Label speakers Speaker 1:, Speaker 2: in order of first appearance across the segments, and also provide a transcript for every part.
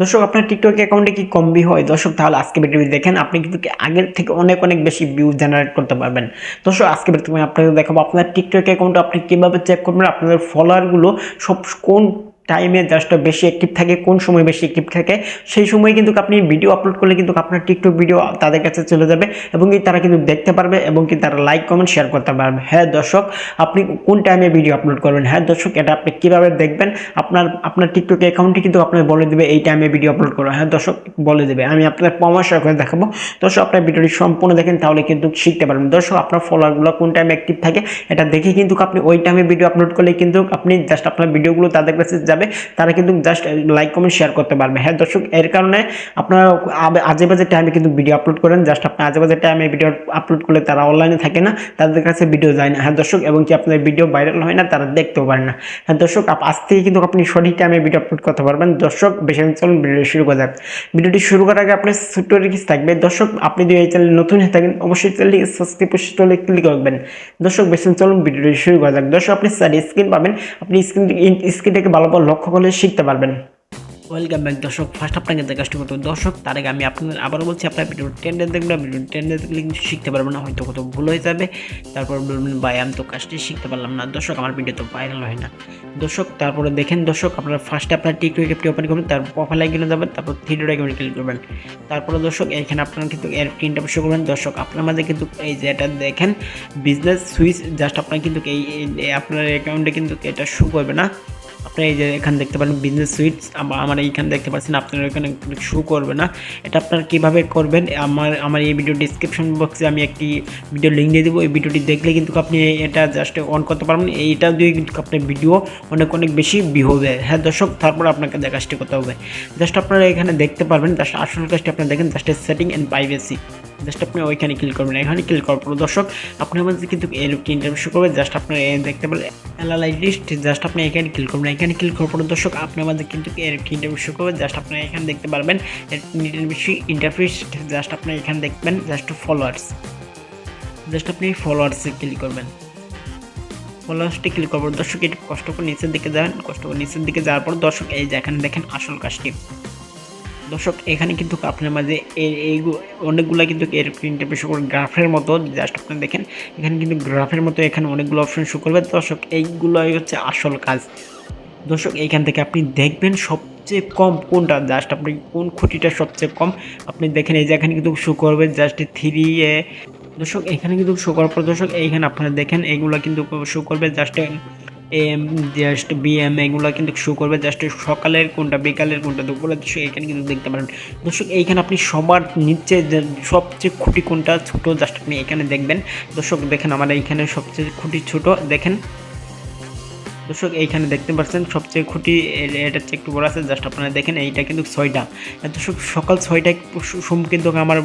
Speaker 1: দর্শক, আপনার টিকটক অ্যাকাউন্টে কি কম ভিউ হয়? দর্শক, তাহলে আজকে ভিডিও দেখেন, আপনি কিন্তু আগের থেকে অনেক অনেক বেশি ভিউ জেনারেট করতে পারবেন। দর্শক আজকে ভিডিওতে আপনাকে দেখাবো, আপনার টিকটক অ্যাকাউন্ট আপনি কীভাবে চেক করবেন, আপনাদের ফলোয়ারগুলো সব কোন টাইমে জাস্ট বেশি অ্যাক্টিভ থাকে, কোন সময় বেশি অ্যাক্টিভ থাকে, সেই সময় কিন্তু আপনি ভিডিও আপলোড করলে কিন্তু আপনার টিকটক ভিডিও তাদের কাছে চলে যাবে এবং কি তারা কিন্তু দেখতে পারবে এবং কি তারা লাইক কমেন্ট শেয়ার করতে পারবে। হ্যাঁ দর্শক, আপনি কোন টাইমে ভিডিও আপলোড করবেন? হ্যাঁ দর্শক, এটা আপনি কীভাবে দেখবেন? আপনার আপনার টিকটক অ্যাকাউন্টে কিন্তু আপনার বলে দেবে এই টাইমে ভিডিও আপলোড করো। হ্যাঁ দর্শক, বলে দেবে। আমি আপনার পরামর্শ করে দেখাবো। দর্শক, আপনার ভিডিওটি সম্পূর্ণ দেখেন, তাহলে কিন্তু শিখতে পারবেন। দর্শক, আপনার ফলোয়ারগুলো কোন টাইমে অ্যাক্টিভ থাকে, এটা দেখে কিন্তু আপনি ওই টাইমে ভিডিও আপলোড করলে কিন্তু আপনি জাস্ট আপনার ভিডিওগুলো তাদের কাছে যাবে। তারা কিন্তু জাস্ট লাইক কমেন্ট শেয়ার করতে পারবে। হ্যাঁ দর্শক, এর কারণে আপনারা আজে বাজে টাইমে কিন্তু ভিডিও আপলোড করেন। জাস্ট আপনি আজে বাজে টাইমে ভিডিও আপলোড করলে তারা অনলাইনে থাকে না, তাদের কাছে ভিডিও যায় না। হ্যাঁ দর্শক, এবং কি আপনার ভিডিও ভাইরাল হয় না, তারা দেখতেও পারে না। হ্যাঁ দর্শক আজ থেকে কিন্তু আপনি সঠিক টাইমে ভিডিও আপলোড করতে পারবেন। দর্শক, বেশি চলুন ভিডিও শুরু করা যাক। ভিডিওটি শুরু করার আগে আপনার ছোট্ট রিক্স থাকবে। দর্শক, আপনি যদি এই চ্যানেল নতুন হয়ে থাকেন, অবশ্যই চ্যানেলটি সাবস্ক্রাইব করে ক্লিক করবেন। দর্শক, বেশি চলুন ভিডিওটি শুরু করা যাক। দর্শক, আপনি স্যার স্ক্রিন পাবেন। আপনি স্ক্রিন স্ক্রিনটাকে ভালোভাবে লক্ষ্য করলে শিখতে পারবেন। ওয়েলকাম ব্যাক দর্শক, ফার্স্ট আপনাকে কাজটি করতে দর্শক, তার আগে আমি আপনাদের আবারও বলছি, আপনার ভিডিও টেন্ডে দেখবেন ভিডিও টেন্ডে দেখলে কিন্তু শিখতে পারবেন না, হয়তো কোথাও ভুল হয়ে যাবে। তারপর বলবেন, ভাই, আমি তো কাজটি শিখতে পারলাম না। দর্শক, আমার ভিডিও তো ভাইরাল হয় না। দর্শক, তারপরে দেখেন দর্শক, আপনারা ফার্স্টে আপনার টিকটক অ্যাপটি ওপেন করবেন তারপর প্রোফাইল আইকনে যাবেন, তারপর থ্রি আইকনে ক্লিক করবেন। তারপরে দর্শক, এখানে আপনারা কিন্তু এর প্রিন্ট শুরু করবেন। দর্শক, আপনার মাঝে কিন্তু এই যে এটা দেখেন বিজনেস সুইচ জাস্ট আপনার কিন্তু এই- আপনার অ্যাকাউন্টে কিন্তু এটা শু করবে না। আপনি এই যে এখানে দেখতে পারেন বিজনেস সুইটস আমার এইখানে দেখতে পাচ্ছেন আপনার এখানে শো করবে না। এটা আপনার কীভাবে করবেন? আমার আমার এই ভিডিও ডিসক্রিপশন বক্সে আমি একটি ভিডিও লিঙ্ক দিয়ে দেবো। এই ভিডিওটি দেখলে কিন্তু আপনি এটা জাস্ট অন করতে পারবেন। এইটা দিয়ে কিন্তু আপনার ভিডিও অনেক অনেক বেশি ভি হবে। হ্যাঁ দর্শক, তারপর আপনাকে যে কাজটি করতে হবে। জাস্ট আপনারা এখানে দেখতে পারবেন জাস্ট আসল কাজটি আপনারা দেখেন just setting and privacy just আপনি ওইখানে ক্লিক করবেন, এখানে ক্লিক করার পর দর্শক আপনার মধ্যে কিন্তু এরকম ইন্টারভিউ করবে জাস্ট আপনার দেখতে পারেন অ্যানালাইটিস্ট জাস্ট আপনি এখানে ক্লিক করবেন, এখানে ক্লিক করার পর দর্শক আপনার মধ্যে কিন্তু এরকম ইন্টারভিউ করবে জাস্ট আপনি এখানে দেখতে পারবেন ইন্টারভিউ ইন্টারফেস জাস্ট আপনি এখানে দেখবেন জাস্ট ফলোয়ার্স জাস্ট আপনি ফলোয়ার্সে ক্লিক করবেন। ফলোয়ার্সটি ক্লিক করব দর্শক, একটু কষ্ট করে নিচের দিকে যাবেন, কষ্ট করে নিচের দিকে যাওয়ার পর দর্শক, এই যে এখানে দেখেন আসল কাজটি। দর্শক, এখানে কিন্তু আপনার মাঝে অনেকগুলো কিন্তু এর ইন্টারভিউ শো করে গ্রাফের মতো জাস্ট আপনি দেখেন, এখানে কিন্তু গ্রাফের মতো এখানে অনেকগুলো অপশন শো করবে। দর্শক, এইগুলোই হচ্ছে আসল কাজ। দর্শক, এইখান থেকে আপনি দেখবেন সবচেয়ে কম কোনটা জাস্ট আপনি কোন খুঁটিটা সবচেয়ে কম, আপনি দেখেন এই যে এখানে কিন্তু শো করবে জাস্ট থ্রি এ। দর্শক, এখানে কিন্তু শো করার পর দর্শক, এইখানে আপনারা দেখেন এইগুলো কিন্তু শো করবে জাস্ট এম জাস্ট বিএম এগুলো কিন্তু শো করবে। জাস্ট সকালের কোনটা, বিকালের কোনটা দুপুরে এখানে কিন্তু দেখতে পারেন। দর্শক, এইখানে আপনি সবার নিচে সবচেয়ে খুঁটি কোনটা ছোটো জাস্ট আপনি এখানে দেখবেন। দর্শক, দেখেন, আমার এইখানে সবচেয়ে খুঁটি ছোট, দেখেন। দর্শক, এইখানে দেখতে পাচ্ছেন, সবচেয়ে খুঁটি এটা হচ্ছে একটু বড় আছে জাস্ট আপনারা দেখেন, এইটা কিন্তু ছয়টা। দর্শক, সকাল ছয়টায় সোম কিন্তু আমার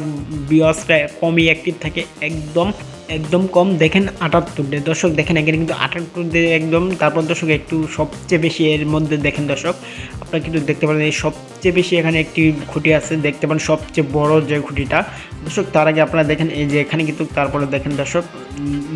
Speaker 1: বিয়সটা কমই অ্যাক্টিভ থাকে, একদম একদম কম, দেখেন আটাত্তর ডে দর্শক, দেখেন এখানে কিন্তু আটাত্তর ডে একদম, তারপর দর্শক, একটু সবচেয়ে বেশি এর মধ্যে দেখেন দর্শক, আপনারা কিন্তু দেখতে পারেন, এই সবচেয়ে বেশি এখানে একটি খুঁটি আছে, দেখতে পান সবচেয়ে বড় যে খুঁটিটা। দর্শক, তার আগে আপনারা দেখেন, এই যে এখানে কিন্তু, তারপরে দেখেন দর্শক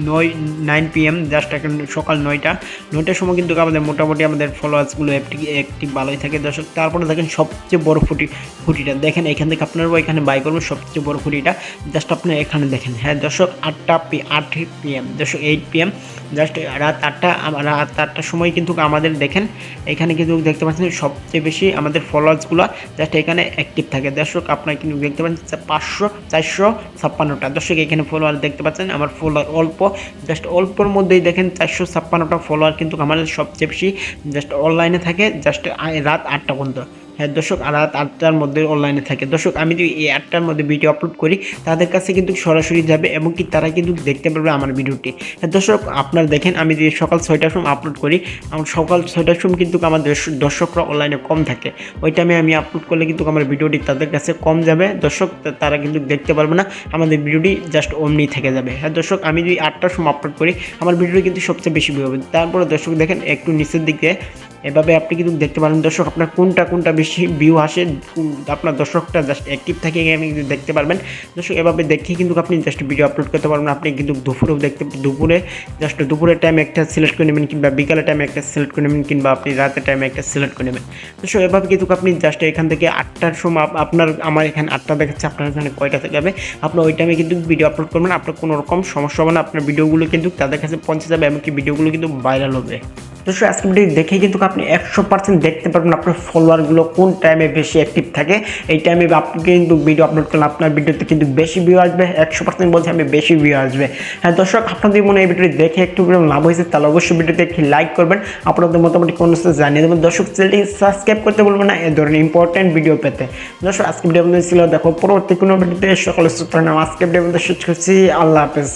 Speaker 1: নয় নাইন পিএম জাস্ট এখন সকাল নয়টা। নয়টার সময় কিন্তু আমাদের মোটামুটি আমাদের ফলোয়ার্সগুলো একটি একটি ভালোই থাকে। দর্শক, তারপরে দেখেন সবচেয়ে বড় ফুটি ফুটিটা দেখেন, এখান থেকে আপনারাও এখানে বাই করবেন সবচেয়ে বড় ফুটিটা জাস্ট আপনারা এখানে দেখেন। হ্যাঁ দর্শক, আটটা পি, আট পিএম দর্শক এইট পিএম জাস্ট রাত আটটা রাত আটটার সময় কিন্তু আমাদের দেখেন, এখানে কিন্তু দেখতে পাচ্ছেন সবচেয়ে বেশি আমাদের ফলোয়ার্সগুলো জাস্ট এখানে অ্যাক্টিভ থাকে। দর্শক, আপনারা কিন্তু দেখতে পাচ্ছেন পাঁচশো, চারশো ছাপ্পান্নটা। দর্শক, এখানে ফলোয়ার দেখতে পাচ্ছেন, আমার ফলোয়ার অল্প জাস্ট অল্পর মধ্যেই দেখেন চারশো ছাপ্পান্নটা ফলোয়ার কিন্তু আমাদের সবচেয়ে বেশি জাস্ট অনলাইনে থাকে জাস্ট রাত আটটা পর্যন্ত। হ্যাঁ দর্শক রাত আটটার মধ্যে অনলাইনে থাকে। দর্শক, আমি যদি এই আটটার মধ্যে ভিডিও আপলোড করি, তাদের কাছে কিন্তু সরাসরি যাবে এবং কি তারা কিন্তু দেখতে পারবে আমার ভিডিওটি হ্যাঁ দর্শক, আপনারা দেখেন, আমি যদি সকাল ছয়টার সময় আপলোড করি, আমার সকাল ছয়টার সময় কিন্তু আমার দর্শ- দর্শকরা অনলাইনে কম থাকে। ওই টাইমে আমি আপলোড করলে কিন্তু আমার ভিডিওটি তাদের কাছে কম যাবে। দর্শক তারা কিন্তু দেখতে পারবে না, আমাদের ভিডিওটি জাস্ট অমনি থেকে যাবে। হ্যাঁ দর্শক, আমি যদি আটটার সময় আপলোড করি, আমার ভিডিওটি কিন্তু সবচেয়ে বেশি view হবে। তারপরে দর্শক, দেখেন, একটু নিচের দিকে এভাবে আপনি কিন্তু দেখতে পারেন, দর্শক, আপনার কোনটা কোনটা বেশি ভিউ আসে আপনার দর্শকটা জাস্ট অ্যাক্টিভ থাকে আপনি কিন্তু দেখতে পারবেন। দর্শক, এভাবে দেখে কিন্তু আপনি জাস্ট ভিডিও আপলোড করতে পারবেন। আপনি কিন্তু দুপুরেও দেখতে, দুপুরে জাস্ট দুপুরের টাইম একটা সিলেক্ট করে নেবেন কিংবা বিকালের টাইমে একটা সিলেক্ট করে নেবেন কিংবা আপনি রাতের টাইমে একটা সিলেক্ট করে নেবেন। দর্শক, এভাবে কিন্তু আপনি জাস্ট এখান থেকে আটটার সময় আপনার, আমার এখানে আটটা দেখাচ্ছে, আপনার এখানে কয়টা থেকে যাবে আপনার ওই টাইমে কিন্তু ভিডিও আপলোড করবেন। আপনার কোনো রকম সমস্যা হবে না, আপনার ভিডিওগুলো কিন্তু তাদের কাছে পৌঁছে যাবে, এমনকি ভিডিওগুলো কিন্তু ভাইরাল হবে। দর্শক আজকে ভিডিও দেখে কিন্তু আপনি একশো পার্সেন্ট দেখতে পারবেন আপনার ফলোয়ারগুলো কোন টাইমে বেশি অ্যাক্টিভ থাকে। এই টাইমে আপনি কিন্তু ভিডিও আপলোড করলে আপনার ভিডিওতে কিন্তু বেশি ভিউ আসবে, একশো পার্সেন্ট বলছি আমি বেশি ভিউ আসবে। হ্যাঁ দর্শক, আপনাদের মনে এই ভিডিওটি দেখে একটু লাভ হয়েছে, তাহলে অবশ্যই ভিডিওতে একটি লাইক করবেন। আপনাদের মোটামুটি কোনো জানিয়ে দেবেন। দর্শক চ্যানেলটি সাবস্ক্রাইব করতে বলবেন না, এ ধরনের ইম্পর্টেন্ট ভিডিও পেতে। দর্শক আজকে ভিডিও ছিল, দেখো, পরবর্তী কোনো ভিডিওতে সকলে সুতরাং আজকে ভিডিও শেষ করছি। আল্লাহ হাফেজ।